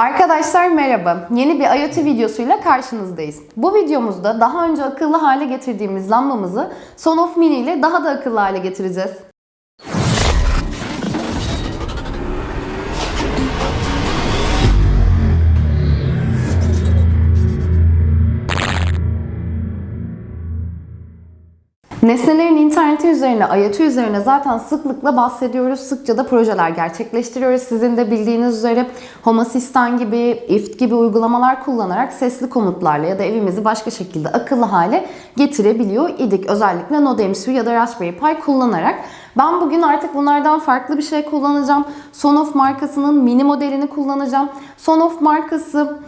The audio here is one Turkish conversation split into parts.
Arkadaşlar merhaba. Yeni bir IoT videosuyla karşınızdayız. Bu videomuzda daha önce akıllı hale getirdiğimiz lambamızı Sonoff Mini ile daha da akıllı hale getireceğiz. Nesnelerin interneti üzerine, IoT üzerine zaten sıklıkla bahsediyoruz. Sıkça da projeler gerçekleştiriyoruz. Sizin de bildiğiniz üzere Home Assistant gibi, IFT gibi uygulamalar kullanarak sesli komutlarla ya da evimizi başka şekilde akıllı hale getirebiliyor idik. Özellikle NodeMCU ya da Raspberry Pi kullanarak. Ben bugün artık bunlardan farklı bir şey kullanacağım. Sonoff markasının mini modelini kullanacağım. Sonoff markası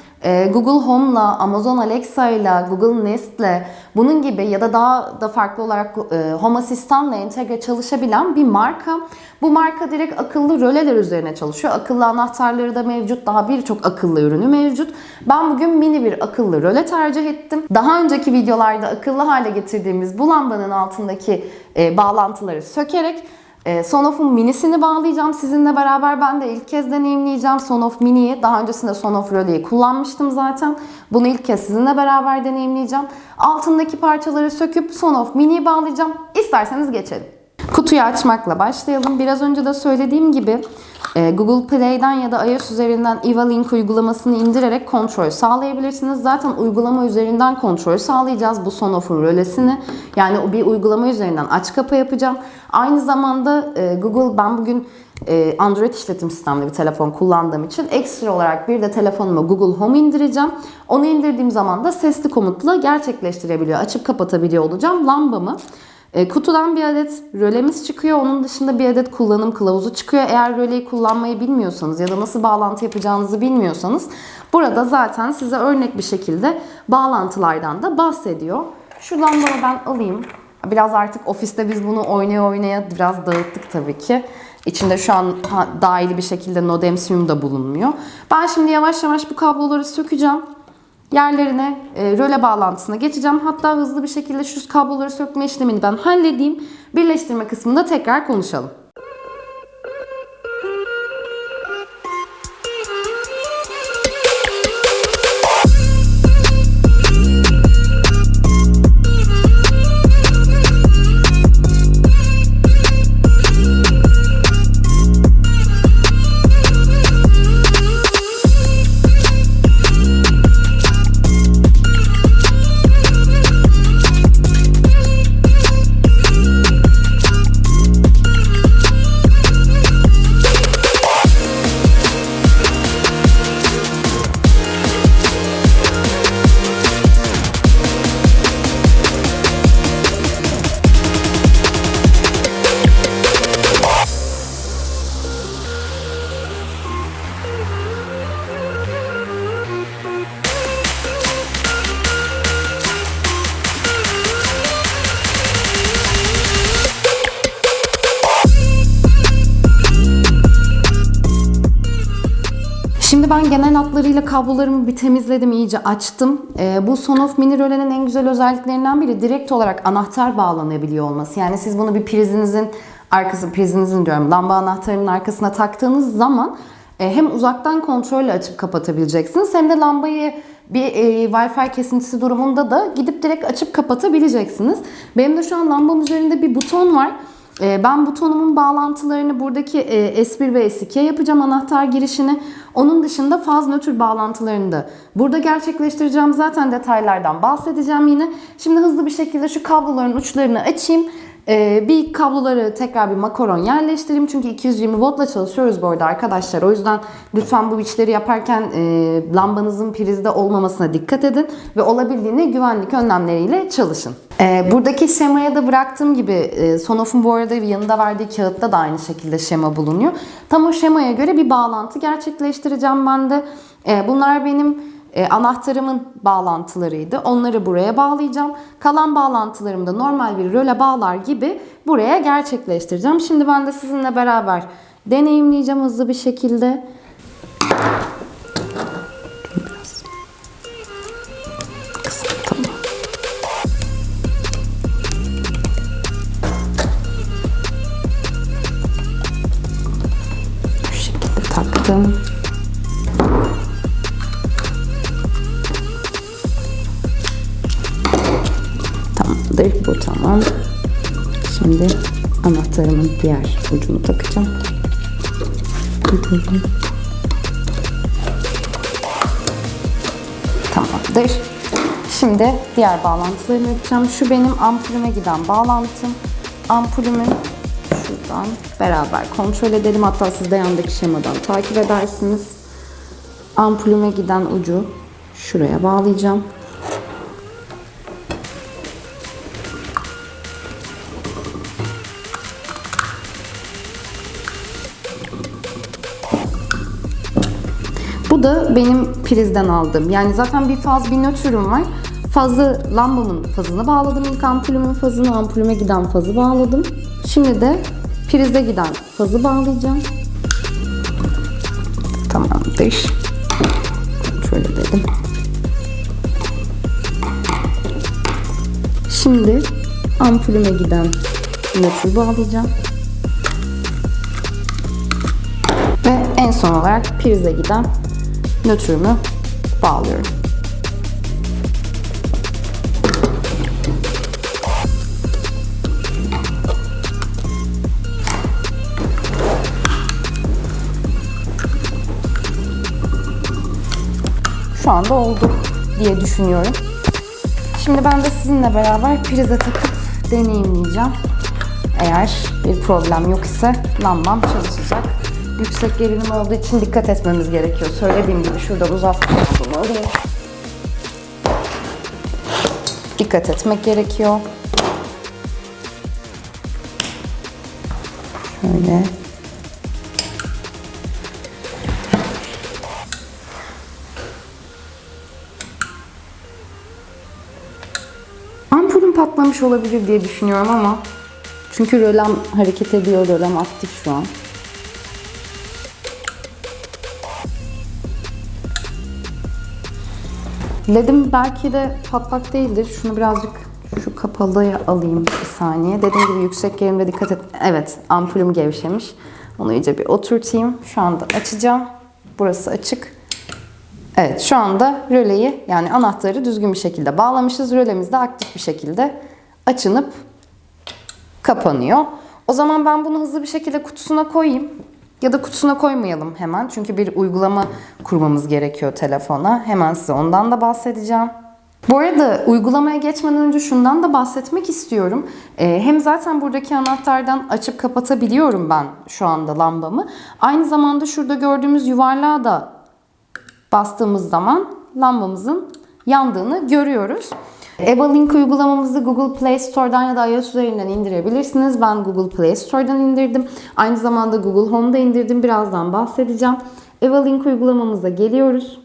Google Home'la, Amazon Alexa'yla, Google Nest'le bunun gibi ya da daha da farklı olarak e, Home Asistan'la entegre çalışabilen bir marka. Bu marka direkt akıllı röleler üzerine çalışıyor. Akıllı anahtarları da mevcut. Daha birçok akıllı ürünü mevcut. Ben bugün mini bir akıllı röle tercih ettim. Daha önceki videolarda akıllı hale getirdiğimiz bu lambanın altındaki e, bağlantıları sökerek e, Sonoff'un minisini bağlayacağım sizinle beraber. Ben de ilk kez deneyimleyeceğim Sonoff Mini'yi. Daha öncesinde Sonoff Röle'yi kullanmıştım zaten. Bunu ilk kez sizinle beraber deneyimleyeceğim. Altındaki parçaları söküp Sonoff Mini'yi bağlayacağım. İsterseniz geçelim. Kutuyu açmakla başlayalım. Biraz önce de söylediğim gibi Google Play'den ya da iOS üzerinden Evalink uygulamasını indirerek kontrol sağlayabilirsiniz. Zaten uygulama üzerinden kontrol sağlayacağız bu Sonoff'un rölesini. Yani bir uygulama üzerinden aç kapa yapacağım. Aynı zamanda e, Google ben bugün e, Android işletim sistemli bir telefon kullandığım için ekstra olarak bir de telefonuma Google Home indireceğim. Onu indirdiğim zaman da sesli komutla gerçekleştirebiliyor. Açıp kapatabiliyor olacağım lambamı. E, kutudan bir adet rölemiz çıkıyor. Onun dışında bir adet kullanım kılavuzu çıkıyor. Eğer röleyi kullanmayı bilmiyorsanız ya da nasıl bağlantı yapacağınızı bilmiyorsanız burada zaten size örnek bir şekilde bağlantılardan da bahsediyor. Şu lambayı ben alayım. Biraz artık ofiste biz bunu oynaya oynaya biraz dağıttık tabii ki. İçinde şu an dahili bir şekilde NodeMCU'm da bulunmuyor. Ben şimdi yavaş yavaş bu kabloları sökeceğim yerlerine e, röle bağlantısına geçeceğim. Hatta hızlı bir şekilde şu kabloları sökme işlemini ben halledeyim. Birleştirme kısmında tekrar konuşalım. Ben genel hatlarıyla kablolarımı bir temizledim, iyice açtım. Ee, bu Sonoff Mini Röle'nin en güzel özelliklerinden biri direkt olarak anahtar bağlanabiliyor olması. Yani siz bunu bir prizinizin arkası, prizinizin diyorum, lamba anahtarının arkasına taktığınız zaman e, hem uzaktan kontrolle açıp kapatabileceksiniz hem de lambayı bir e, Wi-Fi kesintisi durumunda da gidip direkt açıp kapatabileceksiniz. Benim de şu an lambam üzerinde bir buton var. E, ben butonumun bağlantılarını buradaki e, S1 ve S2 yapacağım anahtar girişini. Onun dışında faz nötr bağlantılarını da burada gerçekleştireceğim. Zaten detaylardan bahsedeceğim yine. Şimdi hızlı bir şekilde şu kabloların uçlarını açayım. Ee, bir kabloları tekrar bir makaron yerleştireyim. Çünkü 220 voltla çalışıyoruz bu arada arkadaşlar. O yüzden lütfen bu işleri yaparken e, lambanızın prizde olmamasına dikkat edin. Ve olabildiğine güvenlik önlemleriyle çalışın. Ee, buradaki şemaya da bıraktığım gibi e, Sonoff'un bu arada yanında verdiği kağıtta da aynı şekilde şema bulunuyor. Tam o şemaya göre bir bağlantı gerçekleştireceğim ben de. E, bunlar benim e, anahtarımın bağlantılarıydı. Onları buraya bağlayacağım. Kalan bağlantılarımı da normal bir röle bağlar gibi buraya gerçekleştireceğim. Şimdi ben de sizinle beraber deneyimleyeceğim hızlı bir şekilde. Tamamdır. Bu tamam. Şimdi anahtarımın diğer ucunu takacağım. Tamamdır. Şimdi diğer bağlantılarımı yapacağım. Şu benim ampulüme giden bağlantım. Ampulümün şuradan beraber kontrol edelim. Hatta siz de yandaki şemadan takip edersiniz. Ampulüme giden ucu şuraya bağlayacağım. Bu da benim prizden aldığım. Yani zaten bir faz bir nötrüm var. Fazı lambamın fazını bağladım. İlk ampulümün fazını ampulüme giden fazı bağladım. Şimdi de prize giden fazı bağlayacağım. Tamamdır. Kontrol edelim. Şimdi ampulüme giden nötrü bağlayacağım. Ve en son olarak prize giden nötrümü bağlıyorum. Şu anda oldu diye düşünüyorum. Şimdi ben de sizinle beraber prize takıp deneyimleyeceğim. Eğer bir problem yok ise lambam çalışacak. Yüksek gerilim olduğu için dikkat etmemiz gerekiyor. Söylediğim gibi şurada uzatma olduğunu alayım. Dikkat etmek gerekiyor. Şöyle. Ampulüm patlamış olabilir diye düşünüyorum ama çünkü rölem hareket ediyor, rölem aktif şu an. Ledim belki de patlak değildir. Şunu birazcık şu kapalıya alayım bir saniye. Dediğim gibi yüksek gerilimde dikkat et. Evet ampulüm gevşemiş. Onu iyice bir oturtayım. Şu anda açacağım. Burası açık. Evet şu anda röleyi yani anahtarı düzgün bir şekilde bağlamışız. Rölemiz de aktif bir şekilde açınıp kapanıyor. O zaman ben bunu hızlı bir şekilde kutusuna koyayım. Ya da kutusuna koymayalım hemen. Çünkü bir uygulama kurmamız gerekiyor telefona. Hemen size ondan da bahsedeceğim. Bu arada uygulamaya geçmeden önce şundan da bahsetmek istiyorum. Ee, hem zaten buradaki anahtardan açıp kapatabiliyorum ben şu anda lambamı. Aynı zamanda şurada gördüğümüz yuvarlığa da bastığımız zaman lambamızın yandığını görüyoruz. Evalink uygulamamızı Google Play Store'dan ya da iOS üzerinden indirebilirsiniz. Ben Google Play Store'dan indirdim. Aynı zamanda Google Home'da indirdim. Birazdan bahsedeceğim. Evalink uygulamamıza geliyoruz.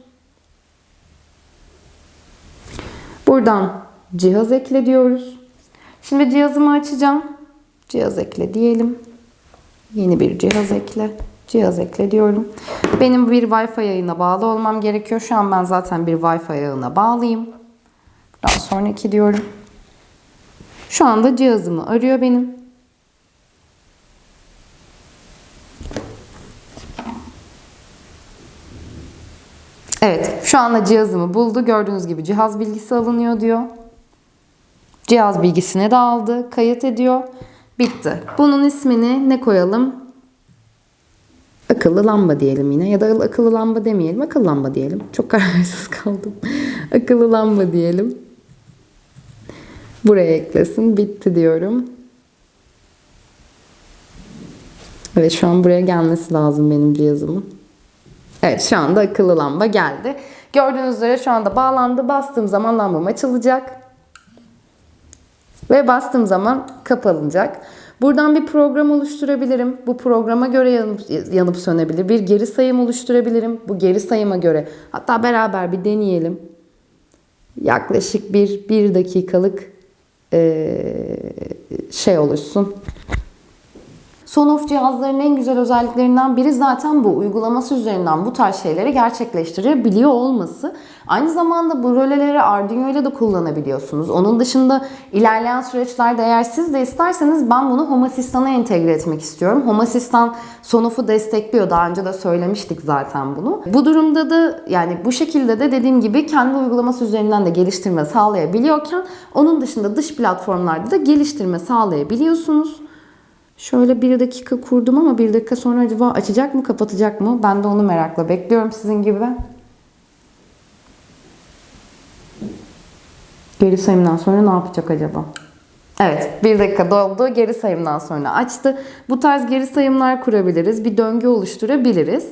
Buradan cihaz ekle diyoruz. Şimdi cihazımı açacağım. Cihaz ekle diyelim. Yeni bir cihaz ekle. Cihaz ekle diyorum. Benim bir Wi-Fi yayına bağlı olmam gerekiyor. Şu an ben zaten bir Wi-Fi yayına bağlıyım. Daha sonraki diyorum. Şu anda cihazımı arıyor benim. Evet, şu anda cihazımı buldu. Gördüğünüz gibi cihaz bilgisi alınıyor diyor. Cihaz bilgisini de aldı, kayıt ediyor. Bitti. Bunun ismini ne koyalım? Akıllı lamba diyelim yine ya da akıllı lamba demeyelim. Akıllı lamba diyelim. Çok kararsız kaldım. akıllı lamba diyelim. Buraya eklesin. Bitti diyorum. Evet şu an buraya gelmesi lazım benim cihazımın. Evet şu anda akıllı lamba geldi. Gördüğünüz üzere şu anda bağlandı. Bastığım zaman lambam açılacak. Ve bastığım zaman kapanacak. Buradan bir program oluşturabilirim. Bu programa göre yanıp, yanıp sönebilir. Bir geri sayım oluşturabilirim. Bu geri sayıma göre. Hatta beraber bir deneyelim. Yaklaşık bir, bir dakikalık şey oluşsun. Sonoff cihazların en güzel özelliklerinden biri zaten bu. Uygulaması üzerinden bu tarz şeyleri gerçekleştirebiliyor olması. Aynı zamanda bu röleleri Arduino ile de kullanabiliyorsunuz. Onun dışında ilerleyen süreçlerde eğer siz de isterseniz ben bunu Home Asistan'a entegre etmek istiyorum. Home Assistant Sonoff'u destekliyor. Daha önce de söylemiştik zaten bunu. Bu durumda da yani bu şekilde de dediğim gibi kendi uygulaması üzerinden de geliştirme sağlayabiliyorken onun dışında dış platformlarda da geliştirme sağlayabiliyorsunuz. Şöyle bir dakika kurdum ama bir dakika sonra acaba açacak mı kapatacak mı? Ben de onu merakla bekliyorum sizin gibi. Geri sayımdan sonra ne yapacak acaba? Evet, bir dakika doldu. Geri sayımdan sonra açtı. Bu tarz geri sayımlar kurabiliriz. Bir döngü oluşturabiliriz.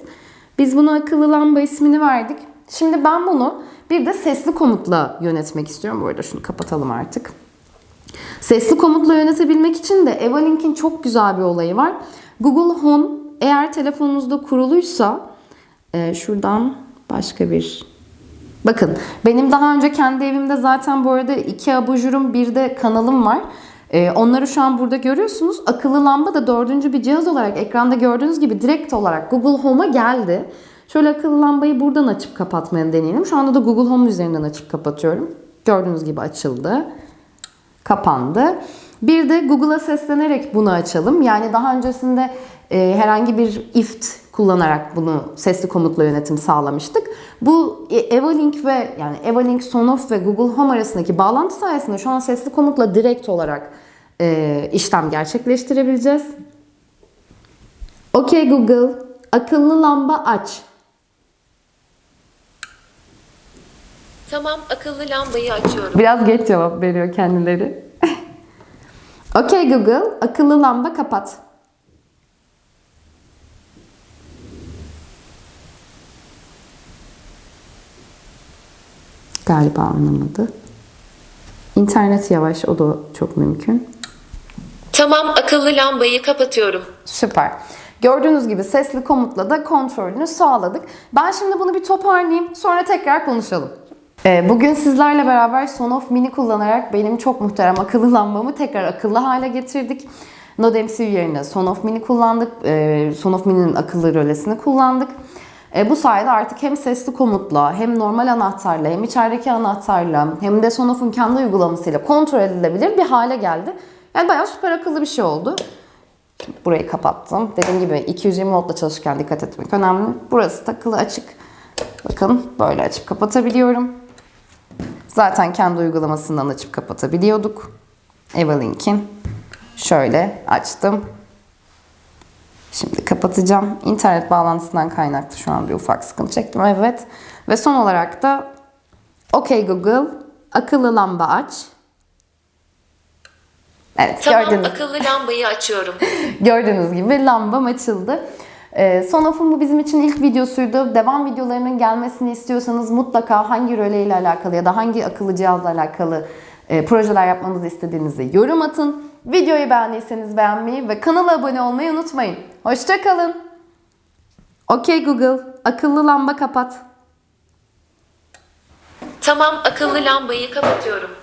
Biz buna akıllı lamba ismini verdik. Şimdi ben bunu bir de sesli komutla yönetmek istiyorum. Bu arada şunu kapatalım artık. Sesli komutla yönetebilmek için de Evalink'in çok güzel bir olayı var. Google Home eğer telefonunuzda kuruluysa e, şuradan başka bir Bakın benim daha önce kendi evimde zaten bu arada iki abajurum bir de kanalım var. Ee, onları şu an burada görüyorsunuz. Akıllı lamba da dördüncü bir cihaz olarak ekranda gördüğünüz gibi direkt olarak Google Home'a geldi. Şöyle akıllı lambayı buradan açıp kapatmaya deneyelim. Şu anda da Google Home üzerinden açıp kapatıyorum. Gördüğünüz gibi açıldı. Kapandı. Bir de Google'a seslenerek bunu açalım. Yani daha öncesinde e, herhangi bir IFT kullanarak bunu sesli komutla yönetim sağlamıştık. Bu e, Evalink ve yani Evalink, Sonoff ve Google Home arasındaki bağlantı sayesinde şu an sesli komutla direkt olarak e, işlem gerçekleştirebileceğiz. OK Google, akıllı lamba aç. Tamam, akıllı lambayı açıyorum. Biraz geç cevap veriyor kendileri. OK Google, akıllı lamba kapat. Galiba anlamadı. İnternet yavaş, o da çok mümkün. Tamam, akıllı lambayı kapatıyorum. Süper. Gördüğünüz gibi sesli komutla da kontrolünü sağladık. Ben şimdi bunu bir toparlayayım. Sonra tekrar konuşalım. Ee, Bugün sizlerle beraber Sonoff Mini kullanarak benim çok muhterem akıllı lambamı tekrar akıllı hale getirdik. Node yerine Sonoff Mini kullandık. Ee, Sonoff Mini'nin akıllı rölesini kullandık. E, bu sayede artık hem sesli komutla hem normal anahtarla hem içerideki anahtarla hem de Sonoff'un kendi uygulamasıyla kontrol edilebilir bir hale geldi. Yani bayağı süper akıllı bir şey oldu. Burayı kapattım. Dediğim gibi 220 voltla çalışırken dikkat etmek önemli. Burası takılı açık. Bakın böyle açıp kapatabiliyorum. Zaten kendi uygulamasından açıp kapatabiliyorduk. Evalink'in. Şöyle açtım. Şimdi kapatacağım. İnternet bağlantısından kaynaklı şu an bir ufak sıkıntı çektim. Evet. Ve son olarak da OK Google akıllı lamba aç. Evet Tamam, gördünüz. akıllı lambayı açıyorum. Gördüğünüz gibi lambam açıldı. Ee, Sonoff'un bu bizim için ilk videosuydu. Devam videolarının gelmesini istiyorsanız mutlaka hangi röle ile alakalı ya da hangi akıllı cihazla alakalı e, projeler yapmamızı istediğinizi yorum atın. Videoyu beğendiyseniz beğenmeyi ve kanala abone olmayı unutmayın. Hoşçakalın. OK Google, akıllı lamba kapat. Tamam, akıllı lambayı kapatıyorum.